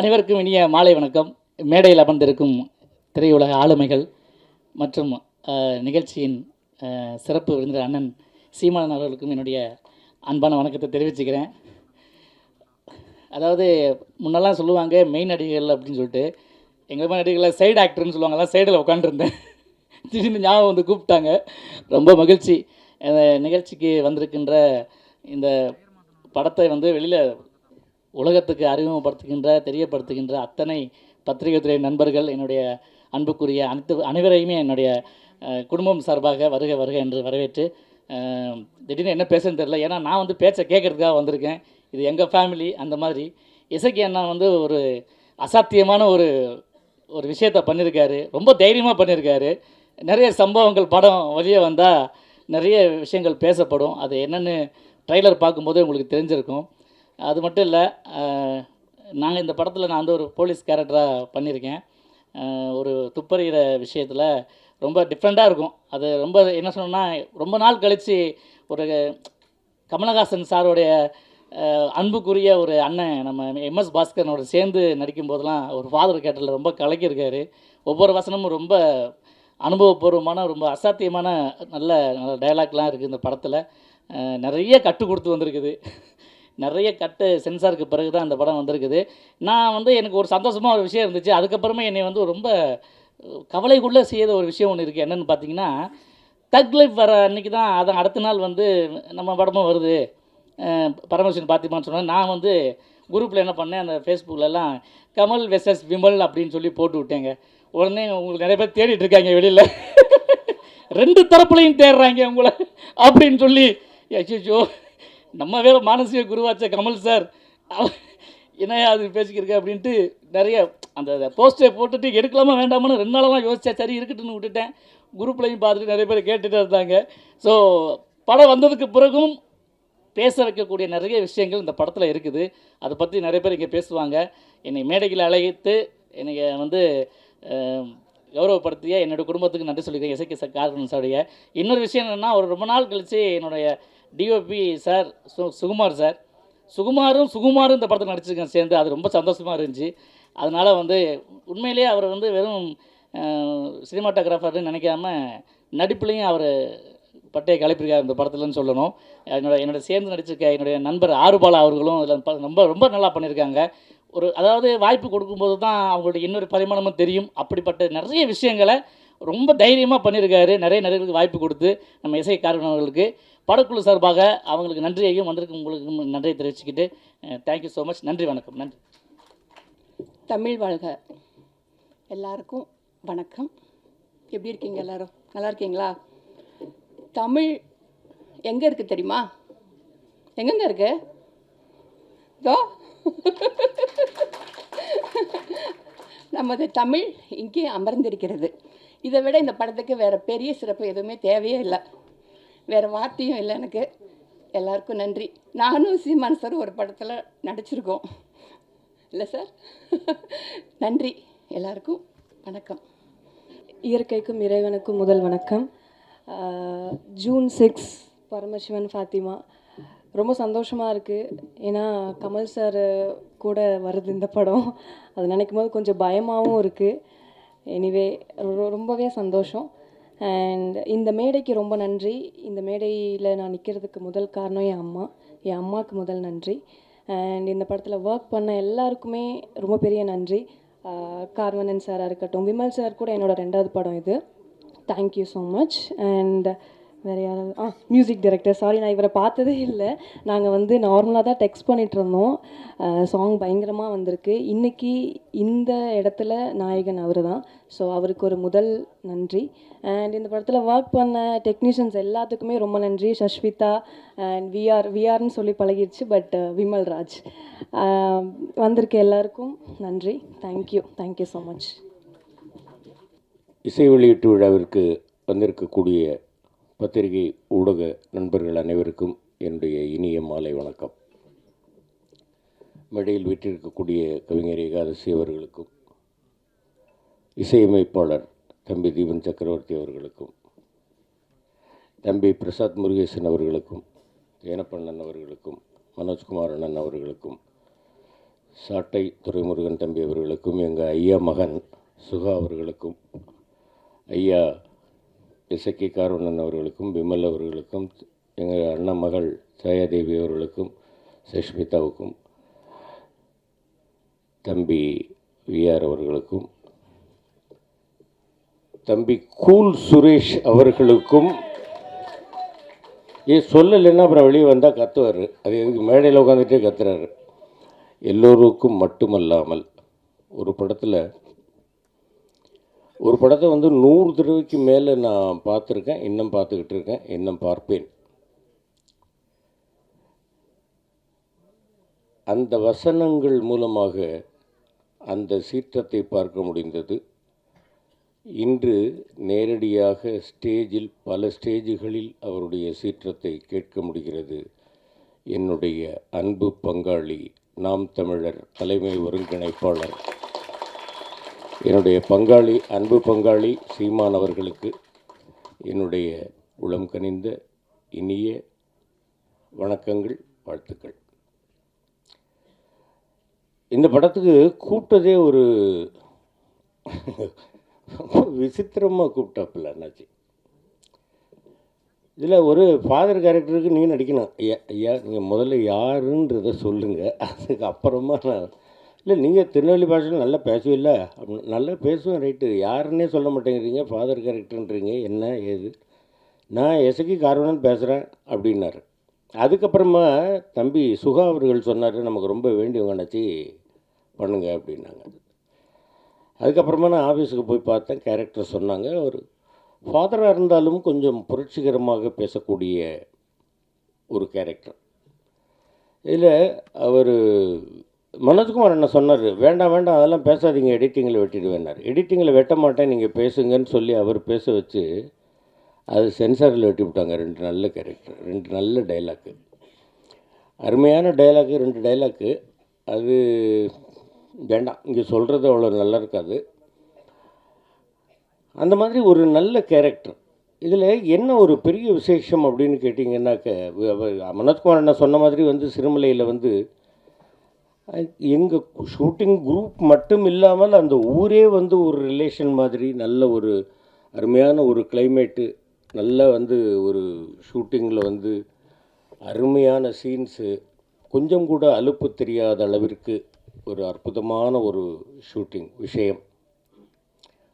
அனைவருக்கும் இனிய மாலை வணக்கம். மேடையில் அமர்ந்திருக்கும் திரையுலக ஆளுமைகள் மற்றும் நிகழ்ச்சியின் சிறப்பு விருந்தினர் அண்ணன் சீமானன் அவர்களுக்கும் என்னுடைய அன்பான வணக்கத்தை தெரிவிச்சுக்கிறேன். அதாவது முன்னெல்லாம் சொல்லுவாங்க மெயின் நடிகர்கள் அப்படின்னு சொல்லிட்டு. எங்கள் மாதிரி நடிகர்களை சைடு ஆக்டர்னு சொல்லுவாங்கலாம் சைடில் உட்காந்துருந்தேன் திடீர்னு ஞாபகம் வந்து கூப்பிட்டாங்க. ரொம்ப மகிழ்ச்சி. இந்த நிகழ்ச்சிக்கு வந்திருக்கின்ற இந்த படத்தை வந்து வெளியில் உலகத்துக்கு அறிமுகப்படுத்துகின்ற தெரியப்படுத்துகின்ற அத்தனை பத்திரிகை துறை நண்பர்கள் என்னுடைய அன்புக்குரிய அனைத்து அனைவரையுமே என்னுடைய குடும்பம் சார்பாக வருக வருக என்று வரவேற்று திடீர்னு என்ன பேசுன்னு தெரில ஏன்னா நான் வந்து பேச்சை கேட்குறதுக்காக வந்திருக்கேன். இது எங்கள் ஃபேமிலி அந்த மாதிரி. இசைக்கு அண்ணா வந்து ஒரு அசாத்தியமான ஒரு ஒரு விஷயத்த பண்ணியிருக்காரு ரொம்ப தைரியமாக பண்ணியிருக்காரு நிறைய சம்பவங்கள் படம் வெளியே வந்தால் நிறைய விஷயங்கள் பேசப்படும். அது என்னென்னு ட்ரைலர் பார்க்கும்போது உங்களுக்கு தெரிஞ்சிருக்கும். அது மட்டும் இல்லை நாங்கள் இந்த படத்தில் நான் வந்து ஒரு போலீஸ் கேரக்டராக பண்ணியிருக்கேன் ஒரு துப்பறிகிற விஷயத்தில் ரொம்ப டிஃப்ரெண்ட்டாக இருக்கும். அது ரொம்ப என்ன சொன்னோன்னா ரொம்ப நாள் கழித்து ஒரு கமலஹாசன் சாருடைய அன்புக்குரிய ஒரு அண்ணன் நம்ம எம்எஸ் பாஸ்கரனோட சேர்ந்து நடிக்கும் போதெல்லாம் ஒரு ஃபாதர் கேட்டரில் ரொம்ப கலக்கியிருக்காரு. ஒவ்வொரு வசனமும் ரொம்ப அனுபவபூர்வமான ரொம்ப அசாத்தியமான நல்ல நல்ல டைலாக்லாம் இருக்குது இந்த படத்தில். நிறைய கட்டு கொடுத்து வந்திருக்குது. நிறைய கட்டு சென்சாருக்கு பிறகு தான் அந்த படம் வந்திருக்குது. நான் வந்து எனக்கு ஒரு சந்தோஷமாக ஒரு விஷயம் இருந்துச்சு. அதுக்கப்புறமே என்னை வந்து ரொம்ப கவலைக்குள்ளே செய்த ஒரு விஷயம் ஒன்று இருக்குது என்னென்னு பார்த்தீங்கன்னா தக் லைஃப் வர அன்றைக்கி தான் அதான் அடுத்த நாள் வந்து நம்ம படமும் வருது. பரமேஸ்வரன் பார்த்திமான்னு சொன்னேன் நான் வந்து குரூப்பில் என்ன பண்ணேன்? அந்த ஃபேஸ்புக்கிலலாம் கமல் வெசஸ் விமல் அப்படின்னு சொல்லி போட்டு விட்டேங்க. உடனே உங்களுக்கு நிறைய பேர் தேடிட்டு இருக்காங்க வெளியில். ரெண்டு தரப்புலையும் தேடுறாங்க உங்களை அப்படின்னு சொல்லி யோ நம்ம வேற மானசீக குருவாச்ச கமல் சார் என்னையா அது பேசிக்கிருக்க அப்படின்ட்டு நிறைய அந்த போஸ்டரை போட்டுட்டு எடுக்கலாமா வேண்டாமான்னு ரெண்டு நாளெல்லாம் யோசிச்சா சரி இருக்கட்டுன்னு விட்டுட்டேன். குரூப்லையும் பார்த்துட்டு நிறைய பேர் கேட்டுட்டு இருந்தாங்க. ஸோ படம் வந்ததுக்கு பிறகும் பேச வைக்கக்கூடிய நிறைய விஷயங்கள் இந்த படத்தில் இருக்குது. அதை பற்றி நிறைய பேர் இங்கே பேசுவாங்க. என்னை மேடையில் அழைத்து என்னை வந்து கௌரவப்படுத்திய என்னோடய குடும்பத்துக்கு நன்றி சொல்லிக்கிறேன். இசைக்கு சார் கார்பன் சாருடைய. இன்னொரு விஷயம் என்னென்னா ஒரு ரொம்ப நாள் கழித்து என்னுடைய டிஓபி சார் சு சுகுமார் சார். சுகுமாரும் சுகுமாரும் இந்த படத்தில் நடிச்சிருக்கேன் சேர்ந்து. அது ரொம்ப சந்தோஷமாக இருந்துச்சு. அதனால் வந்து உண்மையிலேயே அவர் வந்து வெறும் சினிமாட்டோகிராஃபர்னு நினைக்காம நடிப்புலையும் அவர் பட்டையை கிளப்பியிருக்கார் இந்த படத்துலன்னு சொல்லணும். என்னோட என்னோட சேர்ந்து நடிச்சிருக்க என்னுடைய நண்பர் ஆறுபாலா அவர்களும் இதில் ரொம்ப ரொம்ப நல்லா பண்ணியிருக்காங்க. ஒரு அதாவது வாய்ப்பு கொடுக்கும்போது தான் அவங்களுடைய இன்னொரு பரிமாணமும் தெரியும். அப்படிப்பட்ட நிறைய விஷயங்களை ரொம்ப தைரியமாக பண்ணியிருக்காரு. நிறைய நிறைய வாய்ப்பு கொடுத்து நம்ம இசை காரணவர்களுக்கு படக்குழு சார்பாக அவங்களுக்கு நன்றியையும் வந்திருக்கும் உங்களுக்கு நன்றியை தெரிவிச்சுக்கிட்டு தேங்க்யூ ஸோ மச் நன்றி வணக்கம். நன்றி. தமிழ் வாழ்க. எல்லாருக்கும் வணக்கம். எப்படி இருக்கீங்க எல்லாரும்? நல்லா இருக்கீங்களா? தமிழ் எங்கே இருக்குது தெரியுமா? எங்கெங்க இருக்கு? இதோ. நமது தமிழ் இங்கே அமர்ந்திருக்கிறது. இதை விட இந்த படத்துக்கு வேறு பெரிய சிறப்பு எதுவுமே தேவையே இல்லை. வேறு வார்த்தையும் இல்லை எனக்கு. எல்லாருக்கும் நன்றி. நானும் சீமான் சார் ஒரு படத்தில் நடிச்சிருக்கோம். இல்லை சார்? நன்றி. எல்லாருக்கும் வணக்கம். இயற்கைக்கும் இறைவனுக்கும் முதல் வணக்கம். June six Paramasivan Fathima. ரொம்ப சந்தோஷமாக இருக்குது ஏன்னா கமல் சார் கூட வருது இந்த படம். அது நினைக்கும் போது கொஞ்சம் பயமாகவும் இருக்குது எனிவே ரொம்பவே சந்தோஷம். அண்ட் இந்த மேடைக்கு ரொம்ப நன்றி. இந்த மேடையில் நான் நிற்கிறதுக்கு முதல் காரணம் என் அம்மா. என் அம்மாவுக்கு முதல் நன்றி. அண்ட் இந்த படத்தில் ஒர்க் பண்ண எல்லாருக்குமே ரொம்ப பெரிய நன்றி. கார்வனன் சாராக இருக்கட்டும் விமல் சார் கூட என்னோடய ரெண்டாவது படம் இது. தேங்க்யூ ஸோ மச் அண்ட் வேறு யாராவது ஆ மியூசிக் டைரக்டர் சாரி நான் இவரை பார்த்ததே இல்லை. நாங்கள் வந்து நார்மலாக தான் டெக்ஸ்ட் பண்ணிகிட்ருந்தோம் இருந்தோம். சாங் பயங்கரமாக வந்திருக்கு. இன்றைக்கி இந்த இடத்துல நாயகன் அவர் தான் ஸோ அவருக்கு ஒரு முதல் நன்றி. அண்ட் இந்த படத்தில் ஒர்க் பண்ண டெக்னீஷியன்ஸ் எல்லாத்துக்குமே ரொம்ப நன்றி. சஷ்விதா அண்ட் விஆர் விஆர்னு சொல்லி பழகிடுச்சு பட் விமல் ராஜ். வந்திருக்க எல்லாருக்கும் நன்றி. தேங்க்யூ தேங்க்யூ ஸோ மச் இசை வெளியீட்டு விழாவிற்கு வந்திருக்கக்கூடிய பத்திரிகை ஊடக நண்பர்கள் அனைவருக்கும் என்னுடைய இனிய மாலை வணக்கம். மேடையில் விட்டிருக்கக்கூடிய கவிஞர் ஏகாதசி அவர்களுக்கும் இசையமைப்பாளர் தம்பி தீபன் சக்கரவர்த்தி அவர்களுக்கும் தம்பி பிரசாத் முருகேசன் அவர்களுக்கும் ஏனப்பண்ணன் அவர்களுக்கும் மனோஜ்குமார் அண்ணன் அவர்களுக்கும் சாட்டை துரைமுருகன் தம்பி அவர்களுக்கும் எங்கள் ஐயா மகன் சுகா அவர்களுக்கும் ஐயா இசக்கி கார்வண்ணன் அவர்களுக்கும் விமல் அவர்களுக்கும் எங்கள் அண்ணன் மகள் சாயாதேவி அவர்களுக்கும் சஷ்மிதாவுக்கும் தம்பி விஆர் அவர்களுக்கும் தம்பி கூல் சுரேஷ் அவர்களுக்கும். ஏ சொல்லலைன்னா அப்புறம் வெளியே வந்தால் கத்துவார். அது எதுக்கு? மேடையில் உட்காந்துட்டே கத்துறாரு. எல்லோருக்கும் மட்டுமல்லாமல் ஒரு படத்தில் ஒரு படத்தை வந்து நூறு தடவைக்கு மேலே நான் பார்த்துருக்கேன் இன்னும் பார்த்துக்கிட்டு இருக்கேன் இன்னும் பார்ப்பேன். அந்த வசனங்கள் மூலமாக அந்த சீற்றத்தை பார்க்க முடிந்தது. இன்று நேரடியாக ஸ்டேஜில் பல ஸ்டேஜுகளில் அவருடைய சீற்றத்தை கேட்க முடிகிறது. என்னுடைய அன்பு பங்காளி நாம் தமிழர் தலைமை ஒருங்கிணைப்பாளர். என்னுடைய பங்காளி அன்பு பங்காளி சீமான் அவர்களுக்கு என்னுடைய உளம் கனிந்த இனிய வணக்கங்கள் வாழ்த்துக்கள். இந்த படத்துக்கு கூப்பிட்டதே ஒரு விசித்திரமாக கூப்பிட்டாப்புல அண்ணாச்சி. இதில் ஒரு ஃபாதர் கேரக்டருக்கு நீங்கள் நடிக்கணும். ஐயா ஐயா நீங்கள் முதல்ல யாருன்றதை சொல்லுங்கள் அதுக்கு அப்புறமா நான் இல்லை நீங்கள் திருநெல்வேலி பாஷையில் நல்லா பேசுவில்ல அப்படின்னு நல்லா பேசுவேன் ரைட்டு யாருன்னே சொல்ல மாட்டேங்கிறீங்க ஃபாதர் கேரக்டர்ன்றீங்க என்ன ஏது? நான் எசகி கார்வனன் பேசுகிறேன் அப்படின்னாரு. அதுக்கப்புறமா தம்பி சுகா அவர்கள் சொன்னார் நமக்கு ரொம்ப வேண்டியவங்க நினச்சி பண்ணுங்க அப்படின்னாங்க. அதுக்கப்புறமா நான் ஆஃபீஸுக்கு போய் பார்த்தேன் கேரக்டர் சொன்னாங்க. அவர் ஃபாதராக இருந்தாலும் கொஞ்சம் புரட்சிகரமாக பேசக்கூடிய ஒரு கேரக்டர் இதில் அவர் மனோஜ்குமார் என்ன சொன்னார்? வேண்டாம் வேண்டாம் அதெல்லாம் பேசாதீங்க எடிட்டிங்கில் வெட்டிடுவேன்னார். எடிட்டிங்கில் வெட்ட மாட்டேன் நீங்கள் பேசுங்கன்னு சொல்லி அவர் பேச வச்சு அது சென்சாரில் வெட்டி விட்டாங்க ரெண்டு நல்ல கேரக்டர் ரெண்டு நல்ல டைலாக்கு அருமையான டைலாக்கு ரெண்டு டைலாக்கு அது வேண்டாம் இங்கே சொல்கிறது அவ்வளோ நல்லா இருக்காது. அந்த மாதிரி ஒரு நல்ல கேரக்டர் இதில் என்ன ஒரு பெரிய விசேஷம் அப்படின்னு கேட்டிங்கன்னாக்க மனோஜ்குமார் அண்ணா சொன்ன மாதிரி வந்து சிறுமலையில் வந்து எங்கள் ஷூட்டிங் குரூப் மட்டும் இல்லாமல் அந்த ஊரே வந்து ஒரு ரிலேஷன் மாதிரி நல்ல ஒரு அருமையான ஒரு கிளைமேட்டு நல்ல வந்து ஒரு ஷூட்டிங்கில் வந்து அருமையான சீன்ஸு கொஞ்சம் கூட அலுப்பு தெரியாத அளவிற்கு ஒரு அற்புதமான ஒரு ஷூட்டிங் விஷயம்.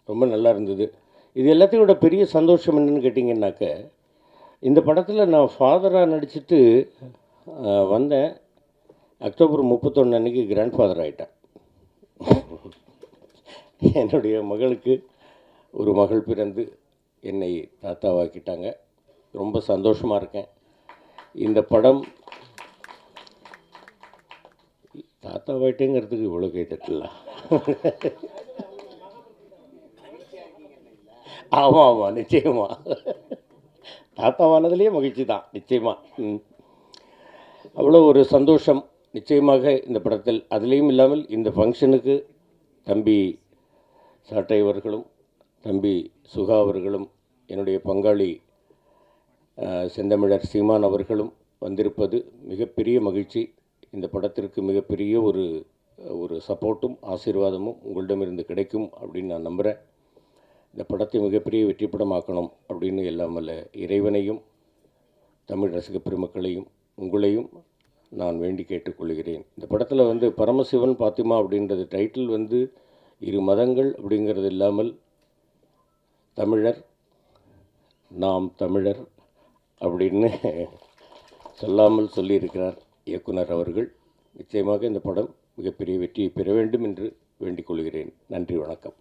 ரொம்ப நல்லா இருந்தது. இது எல்லாத்தையும் பெரிய சந்தோஷம் என்னென்னு கேட்டிங்கன்னாக்க இந்த படத்தில் நான் ஃபாதராக நடிச்சிட்டு வந்தேன். அக்டோபர் முப்பத்தொன்று அன்றைக்கி கிராண்ட் ஃபாதர் ஆகிட்டேன் என்னுடைய மகளுக்கு ஒரு மகள் பிறந்து என்னை தாத்தாவாக்கிட்டாங்க. ரொம்ப சந்தோஷமாக இருக்கேன். இந்த படம் தாத்தாவாயிட்டேங்கிறதுக்கு இவ்வளோ கை ஆமாம் ஆமாம் நிச்சயமா. தாத்தாவானதுலேயே மகிழ்ச்சி தான் நிச்சயமாக அவ்வளோ ஒரு சந்தோஷம். நிச்சயமாக இந்த படத்தில் அதுலேயும் இல்லாமல் இந்த ஃபங்க்ஷனுக்கு தம்பி சாட்டை அவர்களும் தம்பி சுகா அவர்களும் என்னுடைய பங்காளி செந்தமிழர் சீமான் அவர்களும் வந்திருப்பது மிகப்பெரிய மகிழ்ச்சி. இந்த படத்திற்கு மிகப்பெரிய ஒரு ஒரு சப்போர்ட்டும் ஆசீர்வாதமும் உங்களிடமிருந்து கிடைக்கும் அப்படின்னு நான் நம்புகிறேன் இந்த படத்தை மிகப்பெரிய வெற்றி படமாக்கணும் அப்படின்னு எல்லாம் வல்ல இறைவனையும் தமிழ் ரசிக பெருமக்களையும் உங்களையும் நான் வேண்டி கேட்டுக்கொள்கிறேன். இந்த படத்தில் வந்து பரமசிவன் பாத்திமா அப்படின்றது டைட்டில் வந்து இரு மதங்கள் அப்படிங்கிறது இல்லாமல் தமிழர் நாம் தமிழர் அப்படின்னு சொல்லாமல் சொல்லியிருக்கிறார் இயக்குனர் அவர்கள். நிச்சயமாக இந்த படம் மிகப்பெரிய வெற்றியை பெற வேண்டும் என்று வேண்டிக் கொள்கிறேன். நன்றி வணக்கம்.